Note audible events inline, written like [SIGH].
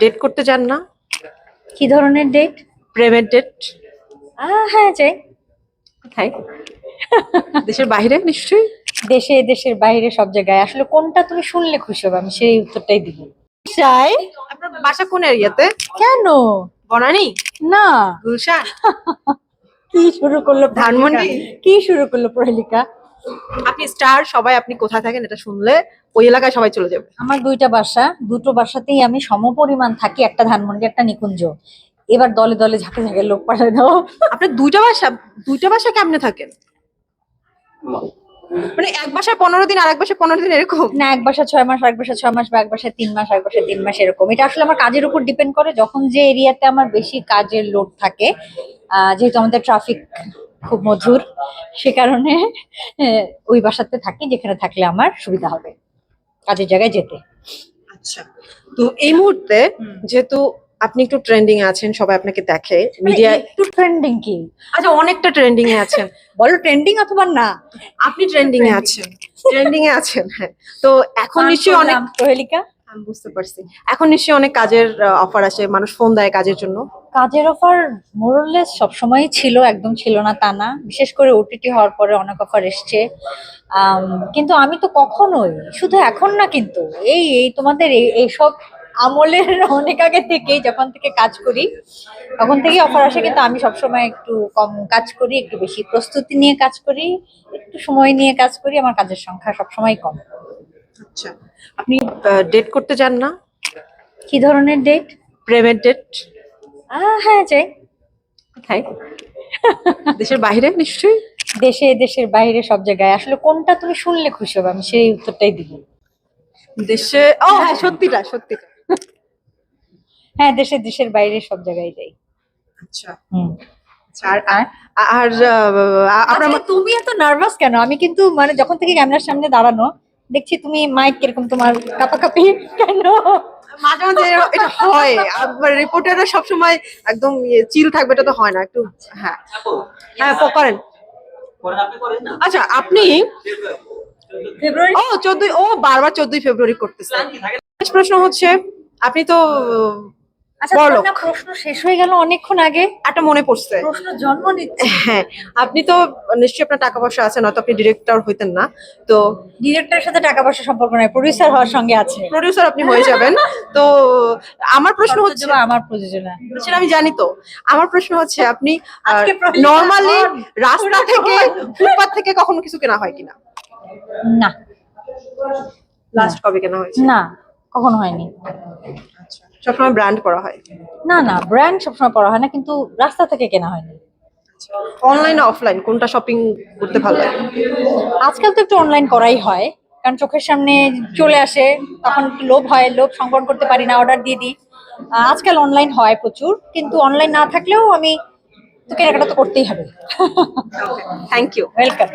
Date করতে চান না? কি ধরনের ডেট প্রেমেন্টেড হ্যাঁ যাই কোথায় দেশের বাইরে নিশ্চয়ই? দেশে দেশের বাইরে সব জায়গায়। আসলে কোনটা তুমি শুনলে খুশি হবে আমি সেই উত্তরটাই দিব। চাই? আপনার বাসা কোন এরিয়াতে? কেন? বনানি? না। গুলশান? কি শুরু করল ধানমন্ডি? কি শুরু করল প্রহেলিকা আপনি স্টার সবাই আপনি কোথায় থাকেন এটা শুনলে ওই এলাকায় সবাই চলে যাবে। আমার দুইটা বাসা দুটো বাসাতেই আমি সমপরিমাণ থাকি একটা ধানমন্ডি একটা নিকুঞ্জ। এবার দলে দলে ঝাঁকে ঝাঁকে লোক পাঠায় দাও আপনার দুইটা বাসা দুইটা বাসা কেমনে থাকেন? মানে এক বাসায় পনেরো দিন আর এক বাসায় পনেরো দিন এরকম? না এক বাসা ছয় মাস এক বাসা ছয় মাস বা এক বাসায় তিন মাস এক বাসায় তিন মাস এরকম। এটা আসলে আমার কাজের উপর ডিপেন্ড করে। যখন যে এরিয়াতে আমার বেশি কাজের লোড থাকে আহ, যেহেতু আমাদের ট্রাফিক খুব মধুর। সে কারণে ওই বাসাতে থাকি যেখানে থাকলে আমার সুবিধা হবে। কাজের জায়গায় যেতে। আচ্ছা। তো এই মুহূর্তে যেহেতু আপনি একটু ট্রেন্ডিং এ আছেন সবাই আপনাকে দেখে মিডিয়ায় একটু ট্রেন্ডিং কি? আচ্ছা অনেকটা ট্রেন্ডিং এ আছেন। [LAUGHS] বলো ট্রেন্ডিং অথবা না? আপনি ট্রেন্ডিং এ আছেন। ট্রেন্ডিং এ আছেন হ্যাঁ। তো এখন নিশ্চয়ই অনেক প্রহেলিকা আমি বুঝতে পারছি। এখন নিশ্চয়ই অনেক কাজের অফার আসে মানুষ ফোন দেয় কাজের জন্য। কাজের অফার মোরলেস সবসময়ই ছিল একদম ছিল না তা না। বিশেষ করে ওটিটি হওয়ার পরে অনেক অফার এসছে। কিন্তু আমি তো কখনোই শুধু এখন না কিন্তু এই এই তোমাদের এই- এইসব আমলের [LAUGHS] অনেক আগে থেকেই যখন থেকে কাজ করি তখন থেকেই অফার আসে কিন্তু আমি সবসময় একটু কম কাজ করি একটু বেশি প্রস্তুতি নিয়ে কাজ করি একটু সময় নিয়ে কাজ করি আমার কাজের সংখ্যা সবসময় কম। আচ্ছা আপনি ডেট করতে চান না? কি ধরনের ডেট প্রেমের ডেট হ্যাঁ যাই। কোথায়? দেশের বাইরে নিশ্চয়ই? দেশে দেশের বাইরে সব জায়গায়। আসলে কোনটা তুমি শুনলে খুশি হবে আমি সেই উত্তরটাই দিব। দেশে ও হ্যাঁ সত্যিটা সত্যিটা। হ্যাঁ দেশে দেশের বাইরে সব জায়গায় যাই। আচ্ছা। হুম। আচ্ছা, আর আর- আহ, আপনার আচ্ছা, তুমি এত নার্ভাস কেন? আমি কিন্তু মানে যখন থেকে ক্যামেরার সামনে দাঁড়ানো দেখছি তুমি মাইক কীরকম তোমার কাপাকাপি কেন? মাঝে মাঝে এটা হয়। আবার রিপোর্টাররা সবসময় একদম চিল থাকবে এটা তো হয় না একটু হ্যাঁ। হ্যাঁ করেন। আচ্ছা আপনি ফেব্রুয়ারি? ও চোদ্দই ও বারবার চোদ্দই ফেব্রুয়ারি করতেছেন প্রশ্ন হচ্ছে আপনি তো আচ্ছা প্রশ্ন শেষ হয়ে গেল অনেকক্ষণ আগে। একটা মনে পড়ছে। প্রশ্ন জন্ম নিচ্ছে। হ্যাঁ আপনি তো নিশ্চয়ই আপনার টাকা পয়সা আছে নয়তো আপনি ডিরেক্টর হইতেন না। তো ডিরেক্টরের সাথে টাকা পয়সা সম্পর্ক নাই প্রডিউসার হওয়ার সঙ্গে আছে। প্রডিউসার আপনি হয়ে যাবেন। তো আমার প্রশ্ন হচ্ছে আমার প্রযোজনা। সেটা আমি জানি তো। আমার প্রশ্ন হচ্ছে আপনি নর্মালি রাস্তা থেকে ফুটপাত থেকে কখনো কিছু কেনা হয় কিনা? না। লাস্ট কবে কেনা হয়েছে? না কখনো হয়নি। সবসময় ব্র্যান্ড করা হয়? না না ব্র্যান্ড সবসময় পড়া হয় না কিন্তু রাস্তা থেকে কেনা হয়নি। অনলাইন অফলাইন কোনটা শপিং করতে ভালো লাগে? আজকাল তো একটু অনলাইন করাই হয় কারণ চোখের সামনে চলে আসে তখন একটু লোভ হয় লোভ সংবরণ করতে পারি না অর্ডার দিয়ে দিই। আজকাল অনলাইন হয় প্রচুর কিন্তু অনলাইন না থাকলেও আমি তো কেনাকাটা তো করতেই হবে। Thank you welcome